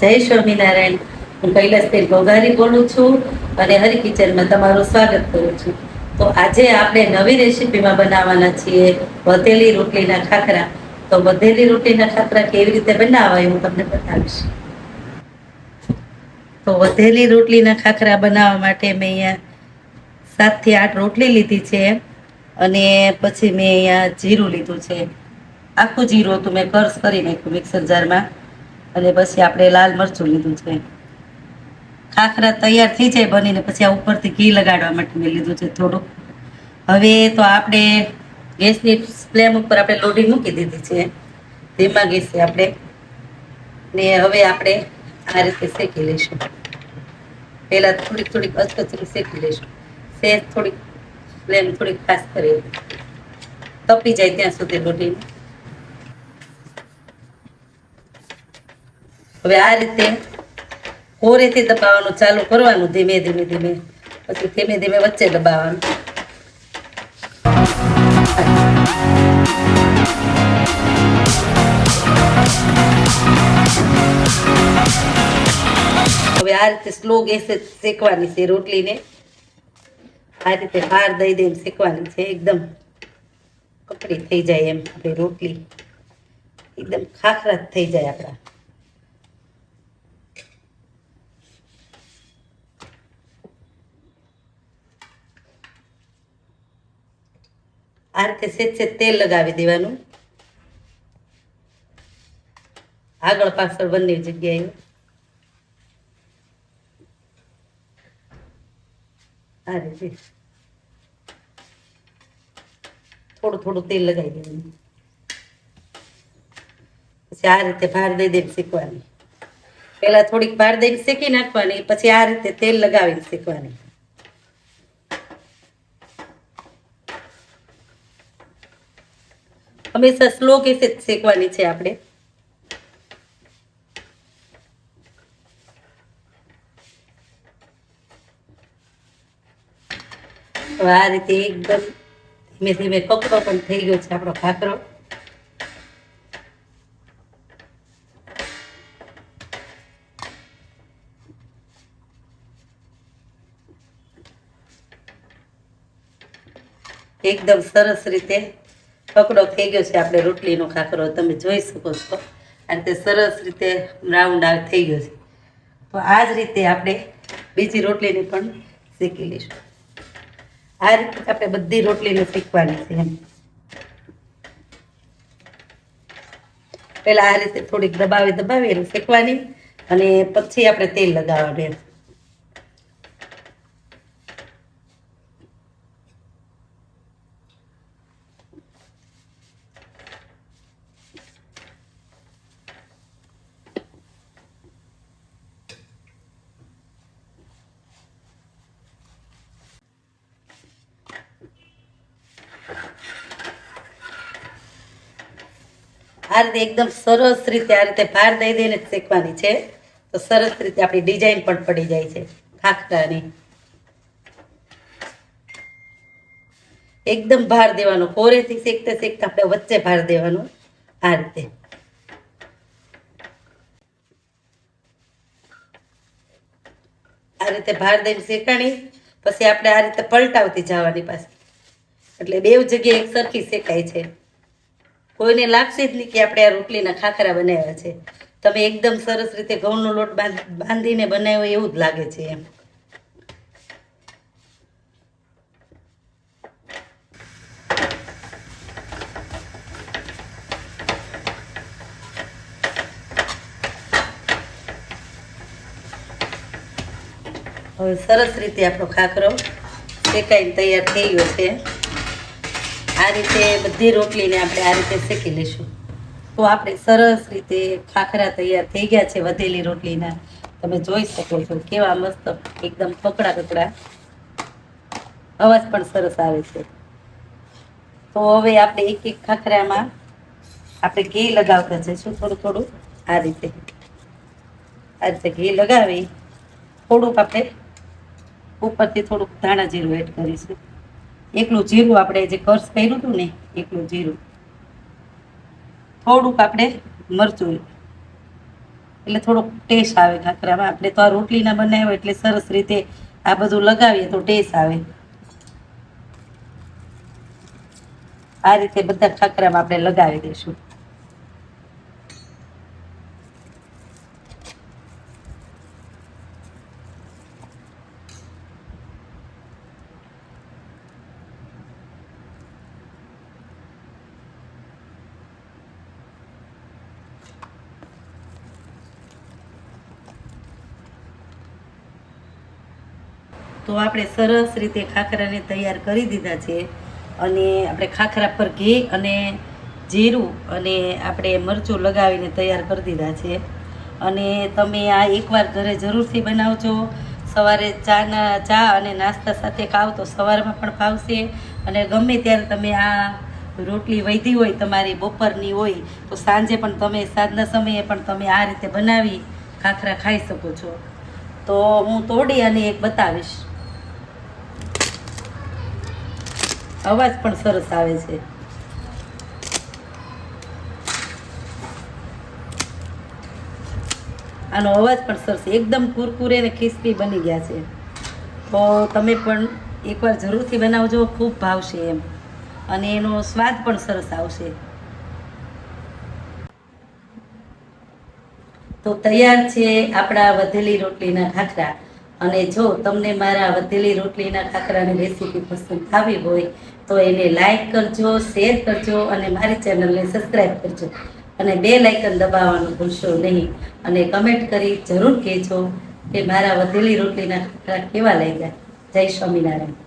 જય સ્વામિનારાયણ. હું કૈલાસબેન ઘોઘારી બોલું છું અને હરિ કિચનમાં તમારું સ્વાગત કરું છું. તો આજે આપણે નવી રેસીપીમાં બનાવવાના છીએ વધેલી રોટલીના ખાખરા. તો વધેલી રોટલીના ખાખરા કેવી રીતે બનાવવા હું તમને બતાવીશ. તો વધેલી રોટલીના ખાખરા બનાવવા માટે મેં અહીંયા સાતથી આઠ રોટલી લીધી છે અને પછી મેં અહીંયા જીરું લીધું છે. આખું જીરું હતું, મેં કર્સ કરી નાખ્યું મિક્સર જારમાં. અને પછી આપણે લાલ મરચું લીધું છે. ખાખરા તૈયાર થઈ જાય બનીને પછી આ ઉપરથી ઘી લગાડવા માટે મેં લીધું છે થોડુંક. હવે તો આપણે ગેસની ફ્લેમ ઉપર આપણે લોઢી મૂકી દીધી છે. ધીમા ગેસે આપણે. ને હવે આપણે આ રીતે શેકી લઈશું. પહેલાં થોડીક થોડીક અચકચરી શેકી લઈશું. સેજ થોડીક, ફ્લેમ થોડીક ખાસ કરી. તપી જાય ત્યાં સુધી લોઢીને. હવે આ રીતે કોરેથી દબાવવાનું ચાલુ કરવાનું ધીમે ધીમે ધીમે. પછી ધીમે ધીમે વચ્ચે દબાવવાનું. હવે આ રીતે સ્લો ગેસે શેકવાની છે રોટલીને. આ રીતે બહાર દઈ દઈને શેકવાની છે. એકદમ કપડી થઈ જાય એમ આપણી રોટલી. એકદમ ખાખરા થઈ જાય આપણા. આ રીતે સેજ સેજ તેલ લગાવી દેવાનું. આગળ પાછળ બંને જગ્યાએ. આ રીતે. થોડું થોડું તેલ લગાવી દેવાનું. પછી આ રીતે ભાર દઈ દઈને શીખવાની પહેલાં થોડીક ભાર દઈને શેકી નાખવાની, પછી આ રીતે તેલ લગાવીને શેકવાની. હંમેશા સ્લો જ શેકવાની છે આપણે. આ રીતે એકદમ ધીમે ધીમે કપડો પણ થઈ ગયો છે આપણો ખાખરો એકદમ સરસ રીતે કકડો થઈ ગયો છે આપણે રોટલીનો ખાખરો તમે જોઈ શકો છો. આ રીતે સરસ રીતે રાઉન્ડ આ થઈ ગયો છે. તો આ જ રીતે આપણે બીજી રોટલીને પણ શેકી લઈશું. આ રીતે આપણે બધી રોટલીને શેકવાની છે એમ. પહેલાં આ રીતે થોડીક દબાવી દબાવી એને શેકવાની અને પછી આપણે તેલ લગાવવાનું એમ. આ રીતે એકદમ સરસ રીતે આ રીતે ભાર દઈ દઈને શેકવાની છે. તો સરસ રીતે આપણી ડિઝાઇન પણ પડી જાય છે. ખાખરાની. એકદમ ભાર દેવાનો. કોરેથી શેકતા શેકતા આપણે વચ્ચે ભાર દેવાનો આ રીતે. આ રીતે ભાર દઈને શેકાણી, પછી આપણે આ રીતે પલટાવતી જવાની પાસે એટલે બેવ જગ્યાએ એક સરખી શેકાય છે. કોઈને લાગશે જ નહીં કે આપણે આ રોટલીના ખાખરા બનાવ્યા છે. તમે એકદમ સરસ રીતે ઘઉંનો લોટ બાંધ- બાંધીને બનાવ્યો એવું જ લાગે છે એમ. હવે સરસ રીતે આપણો ખાખરો શેકાઈને તૈયાર થઈ ગયો છે. આ રીતે બધી રોટલીને આપણે આ રીતે શેકી લઈશું. તો આપણે સરસ રીતે ખાખરા તૈયાર થઈ ગયા છે વધેલી રોટલીના. તમે જોઈ શકો છો કેવા મસ્ત એકદમ કકડા કકડા. અવાજ પણ સરસ આવે છે. તો હવે આપણે એક એક ખાખરામાં આપણે ઘી લગાવતા જઈશું થોડું થોડું. આ રીતે. આ રીતે ઘી લગાવી. થોડુંક આપણે ઉપરથી થોડુંક ધાણા જીરું એડ કરીશું. એકલું જીરું આપણે જે કર્સ કર્યું હતું ને, એકલું જીરું. થોડુંક આપણે મરચું એટલે થોડોક ટેસ્ટ આવે ખાખરામાં. આપણે તો આ રોટલીના બનાવ્યો એટલે સરસ રીતે આ બધું લગાવીએ તો ટેસ્ટ આવે. આ રીતે બધા ખાખરામાં આપણે લગાવી દઈશું. તો આપણે સરસ રીતે ખાખરાને તૈયાર કરી દીધા છે અને આપણે ખાખરા પર ઘી અને જીરું અને આપણે મરચું લગાવીને તૈયાર કરી દીધા છે. અને તમે આ એકવાર ઘરે જરૂરથી બનાવજો. સવારે ચાના, ચા અને નાસ્તા સાથે ખાવ તો સવારમાં પણ ભાવશે અને ગમે ત્યારે તમે આ રોટલી વધી હોય, તમારી બપોરની હોય, તો સાંજે પણ તમે સાંજના સમયે પણ તમે આ રીતે બનાવી ખાખરા ખાઈ શકો છો. તો હું તોડી અને એક બતાવીશ. અવાજ પણ સરસ આવે છે. આનો અવાજ પણ સરસ, એકદમ કુરકુરે ને ખિસ્પી બની ગયા છે. તો તમે પણ એકવાર જરૂરથી બનાવજો, ખૂબ ભાવશે એમ. અને એનો સ્વાદ પણ સરસ આવશે. તો તૈયાર છે આપણા વધેલી રોટલીના ખાખરા. અને જો તમને મારા વધેલી રોટલીના ખાખરાની રેસીપી પસંદ આવી હોય તો એને લાઈક કરજો શેર કરજો અને મારી ચેનલને સબસ્ક્રાઈબ કરજો. અને બે લાઇકન દબાવવાનું ભૂલશો નહીં. અને કમેન્ટ કરી જરૂર કહેજો કે મારા વધેલી રોટલીના ખાખરા કેવા લાગ્યા? જય સ્વામિનારાયણ.